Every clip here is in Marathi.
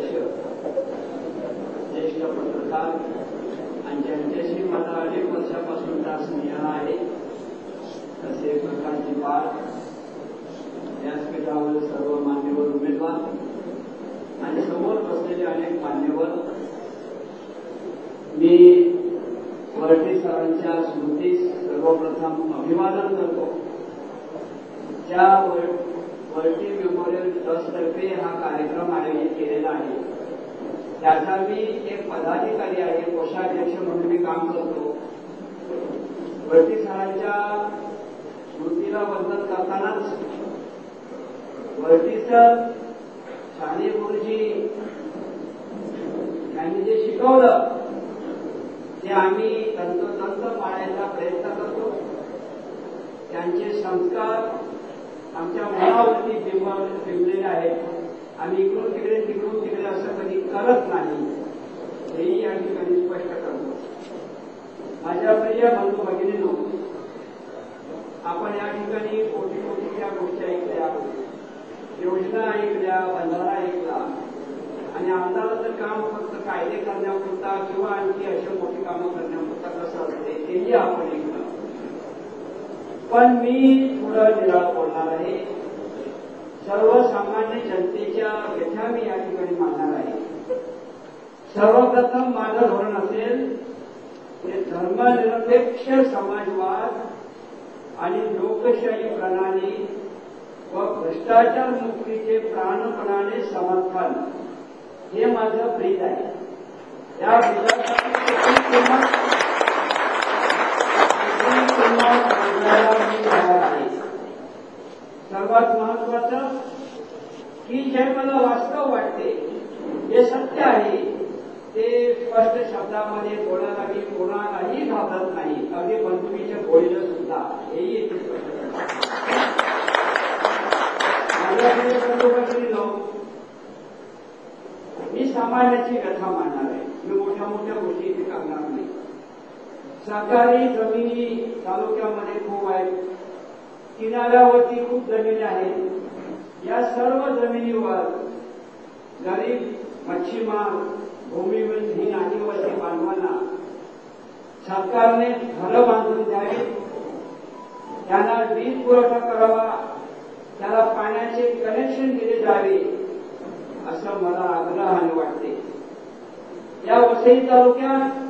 अध्यक्ष ज्येष्ठ पत्रकार आणि ज्यांच्याशी मला अनेक वर्षापासूनचा स्नेह आहे तसे प्रकाशजी पाल व्यासपीठावर सर्व मान्यवर उमेदवार आणि समोर बसलेले अनेक मान्यवर मी वरटी सरांच्या स्मृतीस सर्वप्रथम अभिवादन करतो ज्या वरटी मेमोरियल ट्रस्टतर्फे हा कार्यक्रम आयोजित केलेला आहे. त्याचा मी एक पदाधिकारी आहे कोषाध्यक्ष म्हणून मी काम करतो. वरटी सरांच्या स्मृतीला वंदन करतानाच वरटीचं शालेय गुरुजी यांनी जे शिकवलं ते आम्ही तंतोतंत पाळायचा प्रयत्न करतो. त्यांचे संस्कार आमच्या मनावरती बिंबव बिंबलेले आहेत आम्ही इकडून तिकडे तिकडून तिकडे असं कधी करत नाही हेही या ठिकाणी स्पष्ट करतो. माझ्या प्रिय बंधू भगिनीनो आपण या ठिकाणी कोटी कोटीच्या गोष्टी ऐकल्या. योजना ऐकल्या बंधारा ऐकला. आणि आमदाराचं काम फक्त कायदे करण्यापुरता किंवा आणखी अशा मोठी कामं करण्यापुरता कसं असते तेही आपण ऐकलं. पण मी थोडं निराळ बोलणार आहे सर्वसामान्य जनतेच्या व्यथा मी या ठिकाणी मांडणार आहे. सर्वप्रथम माझं धोरण असेल ते धर्मनिरपेक्ष समाजवाद आणि लोकशाही प्रणाली व भ्रष्टाचार मुक्तीचे प्राणपणाने समर्थन हे माझं प्रीत आहे. या सर्वात महत्वाचं की जे मला वास्तव वाटते हे सत्य आहे ते स्पष्ट शब्दामध्ये बोलायला मी कोणालाही घाबरत नाही. अगदी बंधुकीचे बोलणं सुद्धा. हेही येथे स्पष्ट माझ्याकडे बंधुभगिनी लोक मी सामान्याची व्यथा मांडणार आहे. मी मोठ्या मोठ्या गोष्टी इथे करणार नाही. सरकारी जमिनी तालुक्यामध्ये खूप आहेत. किनाऱ्यावरती खूप जमिनी आहेत. या सर्व जमिनीवर गरीब मच्छीमार भूमिहीन आदिवासी बांधवांना सरकारने घरं बांधून द्यावी त्यांना वीज पुरवठा करावा. त्याला पाण्याचे कनेक्शन दिले जावे असं मला आग्रहाने वाटते. या वसई तालुक्यात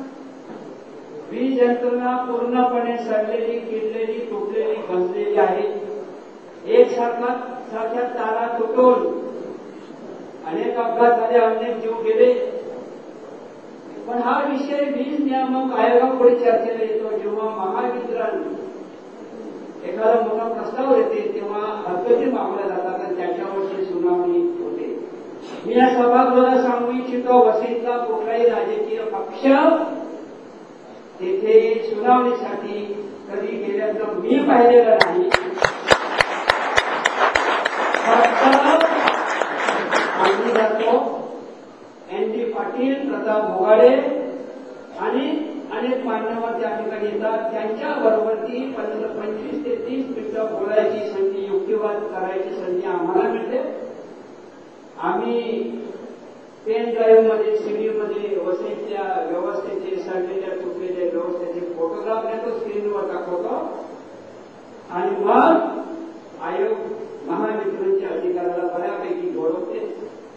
वीज यंत्रणा पूर्णपणे सडलेली किडलेली तुटलेली गंजलेली आहे. एकसारखा सारख्या तारा तुटून अनेक अपघात झाले अनेक जीव गेले. पण हा विषय वीज नियामक आयोगापुढे चर्चेला येतो. जेव्हा महावितरण एखादा मोठा प्रस्ताव येते तेव्हा हरकती मागवल्या जातात आणि त्याच्यावरची सुनावणी होते. मी या सभागृहाला सांगू इच्छितो वसईतला कुठलाही राजकीय पक्ष तेथे सुनावणीसाठी कधी गेल्याचं मी पाहिलेलं नाही. आम्ही जातो. एन डी पाटील प्रताप भोगाडे आणि अनेक मान्यवर त्या ठिकाणी येतात. त्यांच्या बरोबर ती पंचवीस ते तीस मिनिटं बोलायची संधी युक्तिवाद करायची संधी आम्हाला मिळते. आम्ही पेन ड्राईव्हमध्ये सीडीमध्ये वसईतल्या व्यवस्थेचे सडलेल्या तुटलेल्या व्यवस्थेचे फोटोग्राफ घेतो स्क्रीनवर दाखवतो. आणि मग आयोग महावितरणच्या अधिकाऱ्याला बऱ्यापैकी घडवते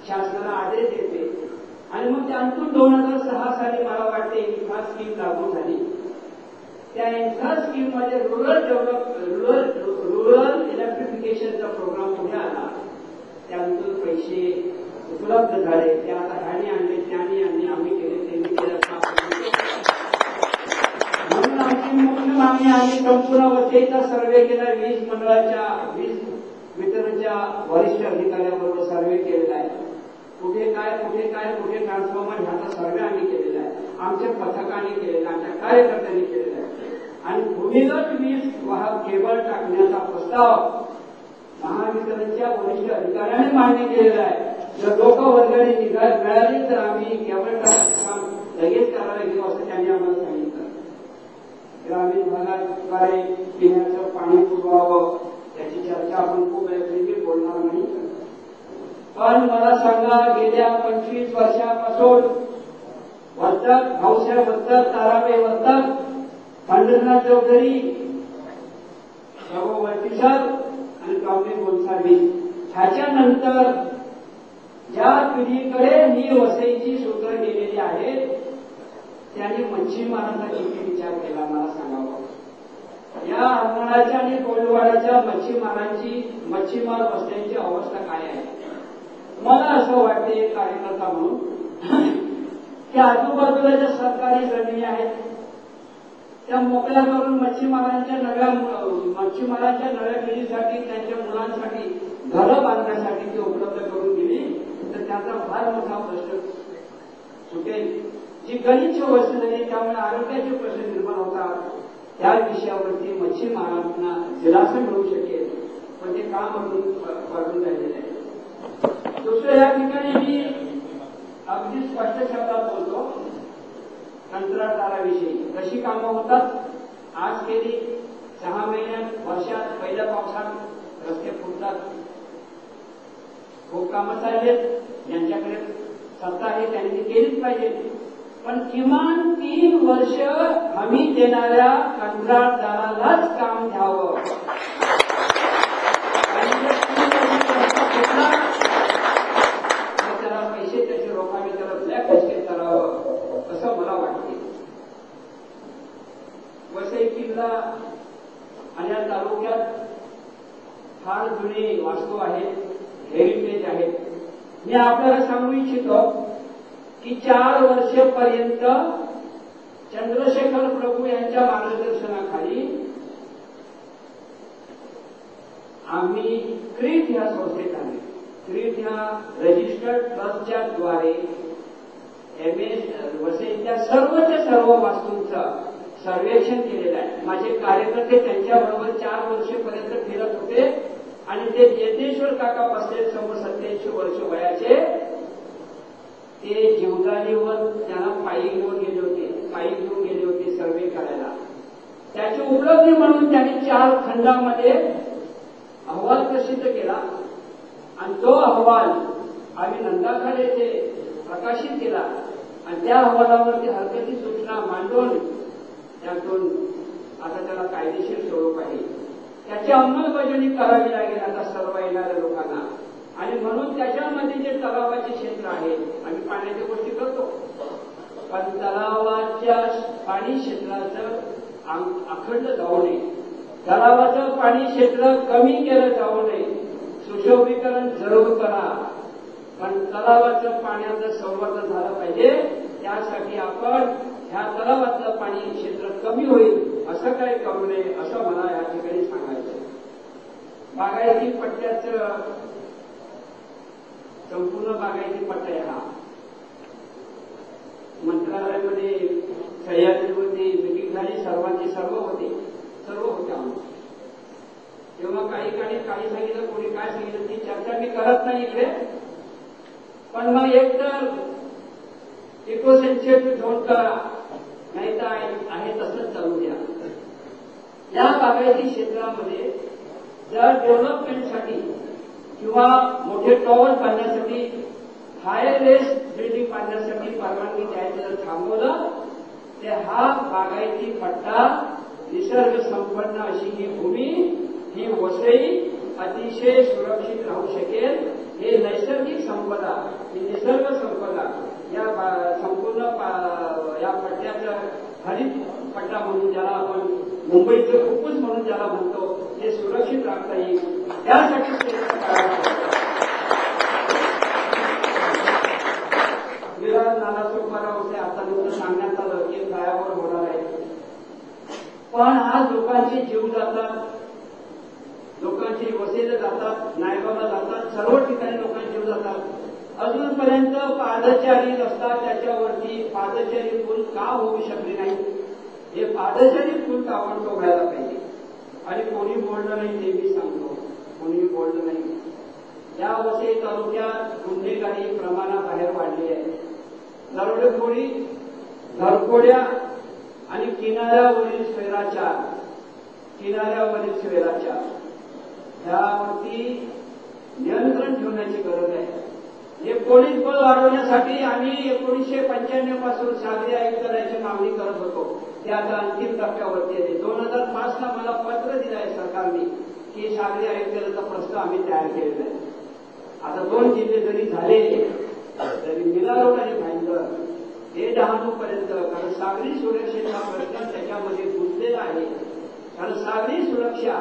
शासनाला आदेश देते. आणि मग त्यांतून दोन हजार सहा साली मला वाटते इन्फ्रा स्कीम लागू झाली. त्या इन्फ्रा स्कीममध्ये रुरल डेव्हलप रुरल रुरल इलेक्ट्रिफिकेशनचा प्रोग्राम पुढे आला. त्यातून पैसे उपलब्ध झाले. ते आता ह्याने आणले त्याने आणले आम्ही केले त्यांनी केलं म्हणून आमची मुख्य मागणी आम्ही संपूर्ण वसईचा सर्वे केला. वीज मंडळाच्या वीज वितरणच्या वरिष्ठ अधिकाऱ्याबरोबर सर्वे केलेला आहे. कुठे काय कुठे काय कुठे ट्रान्सफॉर्मर ह्याचा सर्वे आम्ही केलेला आहे. आमच्या पथकाने केलेला आहे आमच्या कार्यकर्त्यांनी केलेला आहे. आणि भूमिगत वीज वाहक केबल टाकण्याचा प्रस्ताव महावितरणच्या वरिष्ठ अधिकाऱ्याने मान्य केलेला आहे. जर लोक वर्गाने निकाल मिळाली तर आम्ही केबल काम लगेच करायला घेऊ असं त्यांनी आम्हाला सांगितलं. ग्रामीण भागाद्वारे पिण्याचं पाणी पुरवावं त्याची चर्चा आपण खूप वेळ बोलणार नाही. पण मला सांगा गेल्या पंचवीस वर्षापासून वर्तक भावश्या वर्तक ताराबाई वर्तक पंढरनाथ चौधरी सर्व वळतीसर आणि टॉमी गोन्सावी ह्याच्यानंतर ज्या पिढीकडे मी वसईची सूत्र दिलेली आहेत त्यांनी मच्छीमारांचा किती विचार केला मला सांगावा. या अंगणाच्या आणि कोल्डवाड्याच्या मच्छीमारांची मच्छीमार वस्त्यांची अवस्था काय आहे? मला असं वाटते कार्यकर्ता म्हणून की आजूबाजूला ज्या सरकारी जमिनी आहेत त्या मोकळ्या करून मच्छीमारांच्या नव्या मच्छीमारांच्या नव्या पिढीसाठी त्यांच्या मुलांसाठी घरं बांधण्यासाठी ती उपलब्ध करून दिली. तर त्याचा फार मोठा प्रश्न. सुटेल जी गलिच्छ वस्तू झाली त्यामुळे आरोग्याचे प्रश्न निर्माण होतात. त्या विषयावरती मच्छीमारांना दिलासा मिळू शकेल. पण ते काम अजून वाढून राहिलेले आहे. दुसरं या ठिकाणी मी अगदी स्पष्ट शब्दात बोलतो. कंत्राटदाराविषयी कशी कामं होतात? आज केली सहा महिन्यात वर्षात पहिल्या पावसात रस्ते फुटतात. खूप कामं चाललेत ज्यांच्याकडे सत्ता आहे त्यांनी केलीच पाहिजे. पण किमान तीन वर्ष हमी देणाऱ्या कंत्राटदारालाच काम घ्यावं त्याला पैसे त्याचे रोखावे त्याला ब्लॅक करावं असं मला वाटते. वसई किल्ला आणि या तालुक्यात फार जुने वास्तू आहेत. हेरिटेज आहेत मी आपल्याला सांगू इच्छितो की चार वर्षपर्यंत चंद्रशेखर प्रभू यांच्या मार्गदर्शनाखाली आम्ही क्रीत ह्या संस्थेत आले क्रीत ह्या रजिस्टर्ड ट्रस्टच्या द्वारे एम एस वसईच्या सर्वच सर्व वास्तूंचं सर्वेक्षण केलेलं आहे. माझे कार्यकर्ते त्यांच्याबरोबर चार वर्षेपर्यंत फिरत होते. आणि ते ज्ञानेश्वर काका बसले समोर सत्याऐंशी वर्ष वयाचे ते जीवदानीवर त्यांना पायी घेऊन गेले होते पायी घेऊन गेले होते सर्वे करायला. त्याची उपलब्धी म्हणून त्यांनी चार खंडामध्ये अहवाल प्रसिद्ध केला. आणि तो अहवाल आम्ही नंदाखाल येथे प्रकाशित केला. आणि त्या अहवालावरती हरकती सूचना मांडून त्यातून आता त्याला कायदेशीर स्वरूप आहे. त्याची अंमलबजावणी करावी लागेल आता सर्व येणाऱ्या लोकांना. आणि म्हणून त्याच्यामध्ये जे तलावाचे क्षेत्र आहे आम्ही पाण्याच्या गोष्टी करतो. पण तलावाच्या पाणी क्षेत्राचं अखंड जाऊ नये. तलावाचं पाणी क्षेत्र कमी केलं जाऊ नये. सुशोभीकरण जरूर करा. पण तलावाचं पाण्याचं संवर्धन झालं पाहिजे. त्यासाठी आपण ह्या तलावातलं पाणी क्षेत्र कमी होईल. असं काही करू नये असं मला या ठिकाणी सांगायचं बागायती पट्ट्याचं संपूर्ण बागायती पट्टा हा. मंत्रालयामध्ये सह्याद्री मिटिंग झाली सर्वांची सर्व होते सर्व होत्या तेव्हा काही काही काही सांगितलं कोणी काय सांगितलं ती चर्चा मी करत नाही इकडे. पण मग एक तर इको झोन करा नाही तर आहे तसंच चालू. या बागायती क्षेत्रामध्ये जर डेव्हलपमेंटसाठी किंवा मोठे टॉवर बांधण्यासाठी हाय रेस बिल्डिंग बांधण्यासाठी परवानगी द्यायचं जर थांबवलं ते हा बागायती पट्टा निसर्ग संपन्न अशी ही भूमी ही वसई अतिशय सुरक्षित राहू शकेल. हे नैसर्गिक संपदा ही निसर्ग संपदा या संपूर्ण या पट्ट्याचं हरित पट्टा म्हणून ज्याला आपण मुंबईचं खूपच म्हणून ज्याला म्हणतो ते सुरक्षित राखता येईल. त्यासाठी विराज होते आता नुकतं सांगण्यात आलं की होणार आहे. पण आज लोकांचे जीव जातात लोकांची वसेला जातात नायगावला जातात सर्व ठिकाणी लोकांचे जीव जातात. अजूनपर्यंत पादचारी रस्ता त्याच्यावरती पादचारी पूल का होऊ शकले नाही? हे पादचारी पूल आपण सोडायला व्हायला पाहिजे. आणि कोणी बोललं नाही ते मी सांगतो. कोणी बोललं नाही. या वसई तालुक्यात गुन्हेगारी प्रमाणाबाहेर वाढली आहे दरोडेखोरी घरफोड्या आणि किनाऱ्यावरील स्वैराचार किनाऱ्यावरील स्वैराचार त्यावरती नियंत्रण ठेवण्याची गरज आहे. हे पोलीस बल वाढवण्यासाठी आम्ही एकोणीसशे पंच्याण्णवपासून सागरी आयुक्तालयाची मागणी करत होतो. ते आता अंतिम टप्प्यावरती येते दोन हजार पाच ला मला पत्र दिलं आहे सरकारने की सागरी आयुक्तालयाचा प्रस्ताव आम्ही तयार केलेला आहे. आता दोन जिल्हे जरी झाले तरी मिळालो आणि भाईंदर हे डहाणू पर्यंत कारण सागरी सुरक्षेचा प्रश्न त्याच्यामध्ये गुंतलेला आहे. कारण सागरी सुरक्षा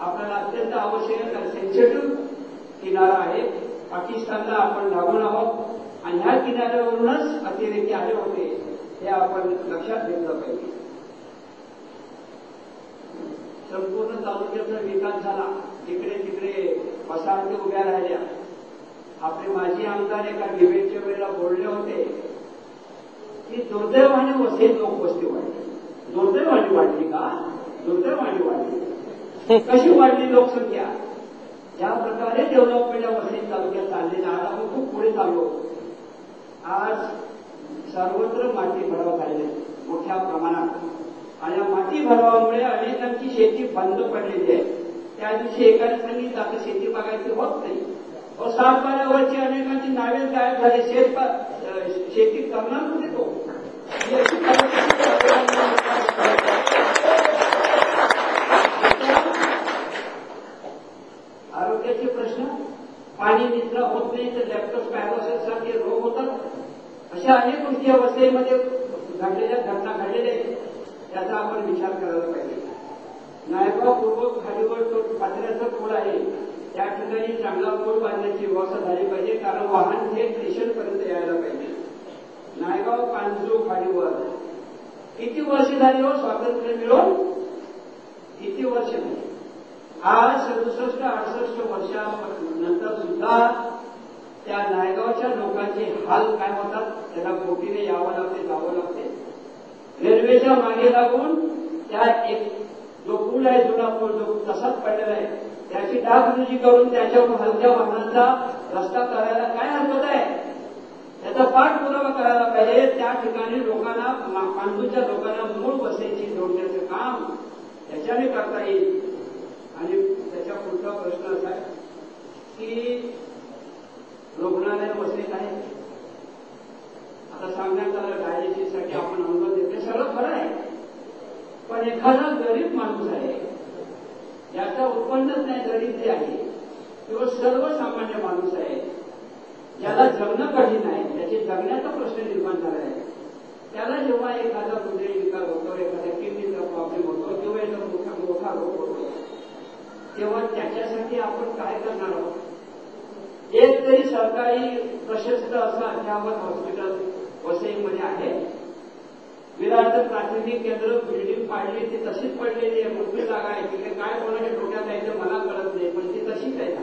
आपल्याला अत्यंत आवश्यक आहे. कारण सेन्सिटिव्ह किनारा आहे. पाकिस्तानला आपण लागून आहोत. आणि ह्या किनाऱ्यावरूनच अतिरेकी आले होते. हे आपण लक्षात घेतलं पाहिजे. संपूर्ण तालुक्याचा विकास झाला. जिकडे तिकडे वसाहती उभ्या राहिल्या. आपले माजी आमदार एका डिबेटच्या वेळेला बोलले होते की दुर्दैवाने वसईत लोकवस्ती वाढली. दुर्दैवाने वाढली का? दुर्दैवाने वाढली. कशी वाढली लोकसंख्या? ज्या प्रकारे डेव्हलपमेंट या वसई तालुक्यात चाललेला आज आपण खूप पुढे चाललो. आज सर्वत्र माती भराव झालेले मोठ्या प्रमाणात. आणि या माती भरावामुळे अनेकांची शेती बंद पडलेली आहे. त्या दिवशी एकाने सांगितलं आता शेती बघायची होत नाही. व अहो, सातबाऱ्यावरची अनेकांची नावे गायब झाली. शेत शेती करणार कुठे तो. म्हणजे आरोग्याचे प्रश्न पाणी निचरा होत नाही तर लॅपटॉप अशा अनेक गोष्टी अवस्थेमध्ये घडलेल्या घटना घडलेल्या आहेत त्याचा आपण विचार करायला पाहिजे. नायगाव पूर्व खाडीवर तो पात्र्याचा पूल आहे त्या ठिकाणी चांगला पूल बांधण्याची व्यवस्था झाली पाहिजे कारण वाहन थेट स्टेशनपर्यंत यायला पाहिजे. नायगाव कांजू खाडीवर किती वर्ष झाली हो स्वातंत्र्य मिळून? किती वर्ष झाली? आज सदुसष्ट अडसष्ट वर्षानंतर सुद्धा त्या नायगावच्या लोकांचे हाल काय होतात? त्याला बोटीने यावं लागते जावं लागते. रेल्वेच्या मागे लागून त्या एक जो पूल आहे जुना पूल जो तसाच पडलेला आहे त्याची डागडुजी करून त्याच्या हलक्या वाहनांचा रस्ता करायला काय हरकत आहे? त्याचा पाठपुरावा करायला पाहिजे. त्या ठिकाणी लोकांना मा- मांडूच्या लोकांना मूळ वसईची जोडण्याचं काम त्याच्याने करता येईल. आणि त्याच्या पुढचा प्रश्न असा आहे की रुग्णालय वसईत आहे आता सांगण्यात आलं डायलिसिससाठी आपण अनुदान देते सगळं खरं आहे. पण एखादा गरीब माणूस आहे ज्याचा उत्पन्नच नाही गरीब आहे किंवा सर्वसामान्य माणूस आहे ज्याला जगणं कठीण आहे. त्याचे जगण्याचा प्रश्न निर्माण झाला आहे. त्याला जेव्हा एखादा हृदय विकार होतो एखाद्या किडनीचा प्रॉब्लेम होतो किंवा एखादा मोठा मोठा रोग होतो तेव्हा त्याच्यासाठी आपण काय करणार आहोत? एक तरी सरकारी प्रशस्त असं अध्यापन हॉस्पिटल वसईमध्ये आहे. विराट प्राथमिक केंद्र बिल्डिंग पाडली ती तशीच पडलेली आहे. मोठी जागा आहे. तिथे काय कोणाच्या डोक्यात यायचं मला कळत नाही पण ती तशीच आहे.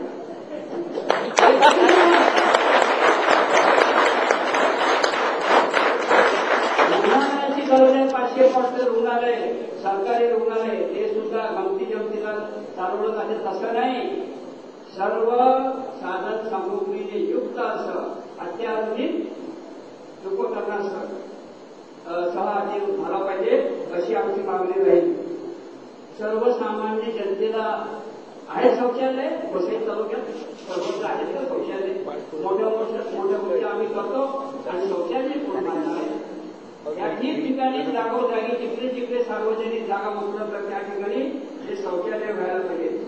रुग्णालयाची गरज आहे. पाचशे पाचशे रुग्णालय सरकारी रुग्णालय ते सुद्धा गमती जमतीला चालवलं जाते. तसं नाही. सर्व साधन सामुग्रीने युक्त असं अत्याधुनिक उपकरणास सहा अधिक झाला पाहिजे अशी आमची मागणी राहील. सर्वसामान्य जनतेला आहे शौचालय? वसई तालुक्यात सर्वत्र आहे का शौचालय? मोठ्या मोठ्या मोठ्या गोष्टी आम्ही करतो आणि शौचालय कोण मानणार आहे? या ठिकठिकाणी जागोजागी जिकडे जिकडे सार्वजनिक जागा उपलब्ध त्या ठिकाणी हे शौचालय व्हायला पाहिजे.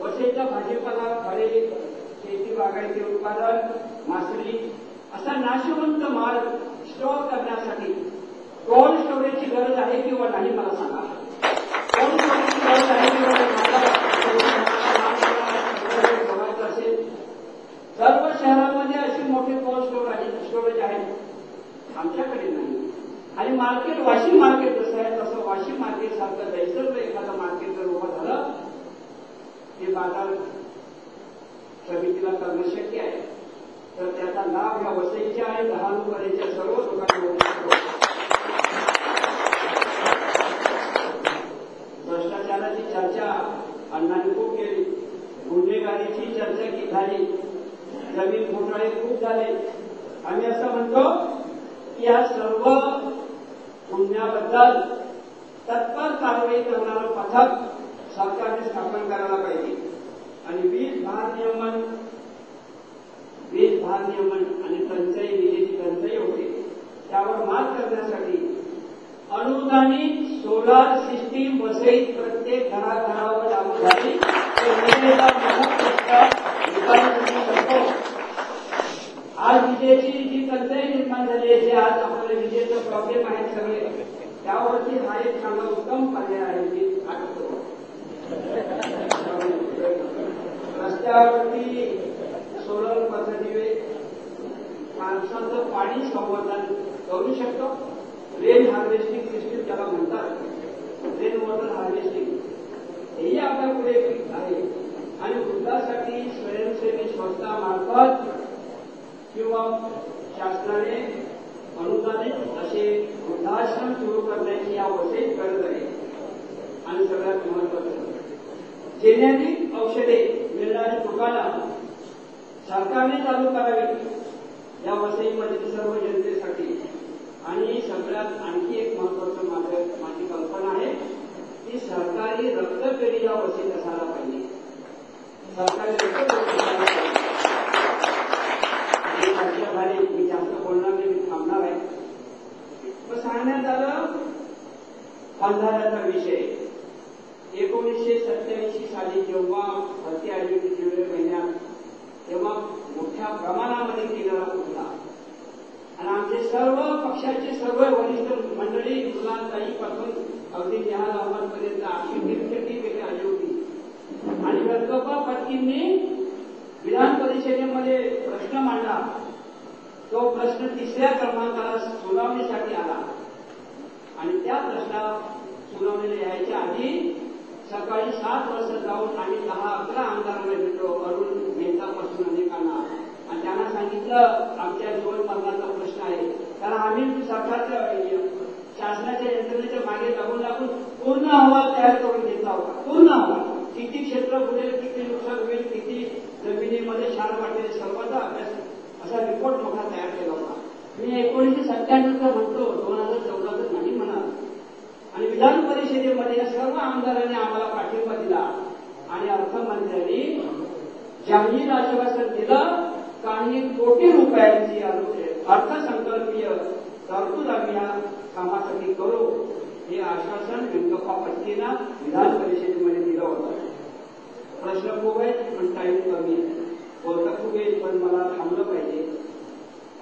वसईचा भाजीपाला खरेदी शेती बागायती उत्पादन मासळी असा नाशवंत माल स्टोअर करण्यासाठी कोल्ड स्टोरेजची गरज आहे किंवा नाही मला सांगा. कोल्ड स्टोरेजची गरज आहे किंवा या सर्व गुन्ह्याबद्दल तत्पर कारवाई करणारं पथक सरकारने स्थापन करायला पाहिजे. आणि वीज भार नियमन वीज भार नियमन आणि टंचाई विजेची टंचाई होते त्यावर मात करण्यासाठी अनुदानित सोलार सिस्टीम वसईत प्रत्येक घराघरावर लागू झाली आज विजेची जी टंचाई निर्माण जे आज आपल्याला विजेचं प्रॉब्लेम आहे सगळे त्यावरती हा एक चांगला उत्तम पर्याय आहे की रस्त्यावरती सोलर पद्धतीने माणसाचं पाणी संवर्धन करू शकतो. रेन हार्वेस्टिंग सिस्टीम त्याला म्हणतात. रेन वॉटर हार्वेस्टिंग हेही आपल्या पुढे आहे. आणि वृद्धासाठी स्वयंसेवी संस्था मार्फत किंवा शासनाने अनुदानित असे वृद्धाश्रम सुरू करण्याची या गरज आहे. आणि सगळ्यात महत्वाचं जेनेरिक औषधे मिळणारी दुकानं सरकारने चालू करावी या वसईमधील सर्व जनतेसाठी आणि सगळ्यात आणखी एक महत्वाचं माझं माझी कल्पना आहे की सरकारी रक्तपेढी या वसईत असायला पाहिजे. सरकारी रक्तपेढी असायला पाहिजे आणि त्याच्या भारी मी जास्त बोलणार नाही मी थांबणार आहे मग सांगण्यात आलं अंधाराचा विषय. एकोणीसशे सत्याऐंशी साली जेव्हा भरती आली होती जुलै महिन्यात तेव्हा मोठ्या प्रमाणामध्ये केलेला होता आणि आमचे सर्व पक्षाचे सर्व वरिष्ठ मंडळी मुलांताईपासून अगदी जहाज अहमदपर्यंत अशी निर्मिती केली आली होती. आणि रंगप्पा पाटकींनी विधान परिषदेमध्ये प्रश्न मांडला. तो प्रश्न तिसऱ्या क्रमांकाला सुनावणीसाठी आला. आणि त्या प्रश्ना सुनावणीला यायच्या आधी सकाळी सात वाजता जाऊन आम्ही दहा अकरा आमदारांना भेटलो. अरुण मेहतापासून अनेकांना आणि त्यांना सांगितलं आमच्या जीवनमरणाचा प्रश्न आहे. कारण आम्ही सरकारच्या शासनाच्या यंत्रणेच्या मागे लागून लागून पूर्ण अहवाल तयार करून घेतला होता. पूर्ण अहवाल किती क्षेत्र बुडेल किती नुकसान होईल किती जमिनीमध्ये क्षार वाटेल सर्वांचा अभ्यास. असा रिपोर्ट लोकांना मी एकोणीसशे सत्त्याण्णवचा म्हणतो दोन हजार चौदाचं नाही म्हणा आणि विधान परिषदेमध्ये या सर्व आमदारांनी आम्हाला पाठिंबा दिला. आणि अर्थमंत्र्यांनी जाहीर आश्वासन दिलं काही कोटी रुपयांची अर्थसंकल्पीय तरतूद आम्ही या कामासाठी करू हे आश्वासन व्यंकप्पा पट्टीना विधान परिषदेमध्ये दिलं होतं. प्रश्न खूप आहेत पण टाईम कमी आहे. बोलता खूप येईल पण मला थांबलं पाहिजे.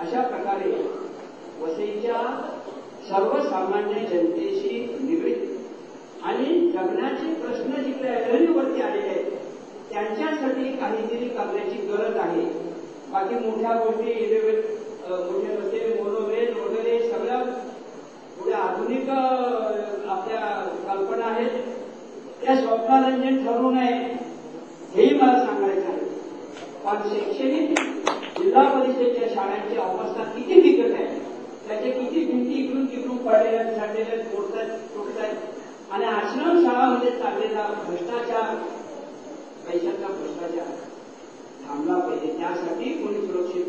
अशा प्रकारे वसईच्या सर्वसामान्य जनतेशी निगडीत आणि जगण्याचे प्रश्न जिकडे ऐरणीवरती आलेले आहेत त्यांच्यासाठी काहीतरी करण्याची गरज आहे. बाकी मोठ्या गोष्टी इलेव्हन मोठे रस्ते मोनोवेल वगैरे सगळ्या पुढे आधुनिक आपल्या कल्पना आहेत. त्या स्वप्नारंजन ठरू नये हेही मला सांगायचं आहे. पण शैक्षणिक जिल्हा परिषदेच्या शाळांची अवस्था किती बिकट आहे? त्याचे किती भिंती इकडून तिकडून पडलेल्या झाडलेल्या तोडतात तोडतायत आणि आश्रम शाळामध्ये चाललेला भ्रष्टाचार पैशाचा भ्रष्टाचार थांबला पाहिजे. त्यासाठी कोणी सुरक्षित